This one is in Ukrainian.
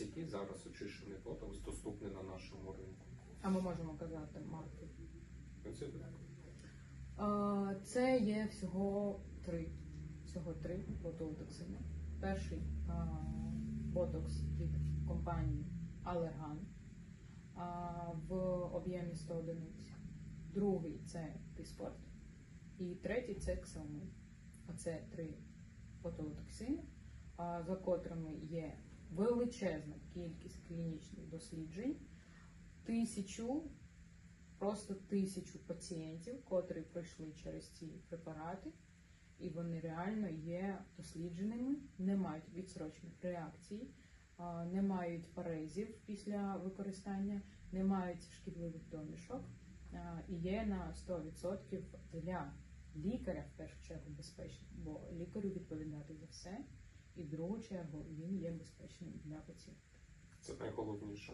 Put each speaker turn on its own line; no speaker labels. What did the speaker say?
вас зараз очищений ботокс доступний на нашому ринку?
А ми можемо казати марки. Це є всього три. Всього три ботулотоксини. Перший е, ботокс від компанії Allergan е, в об'ємі 100 одиниць. Другий це Піспорт. І третій це Xelmin. Оце три ботулотоксини, за котрими є величезна кількість клінічних досліджень. Тисячу просто тисячу пацієнтів, котрі пройшли через ці препарати, і вони реально є дослідженими, не мають відсрочних реакцій, не мають парезів після використання, не мають шкідливих домішок і є на 100% для лікаря в першу чергу безпечним, бо лікарю відповідати за все, і в другу чергу він є безпечним для пацієнта.
це найголовніше.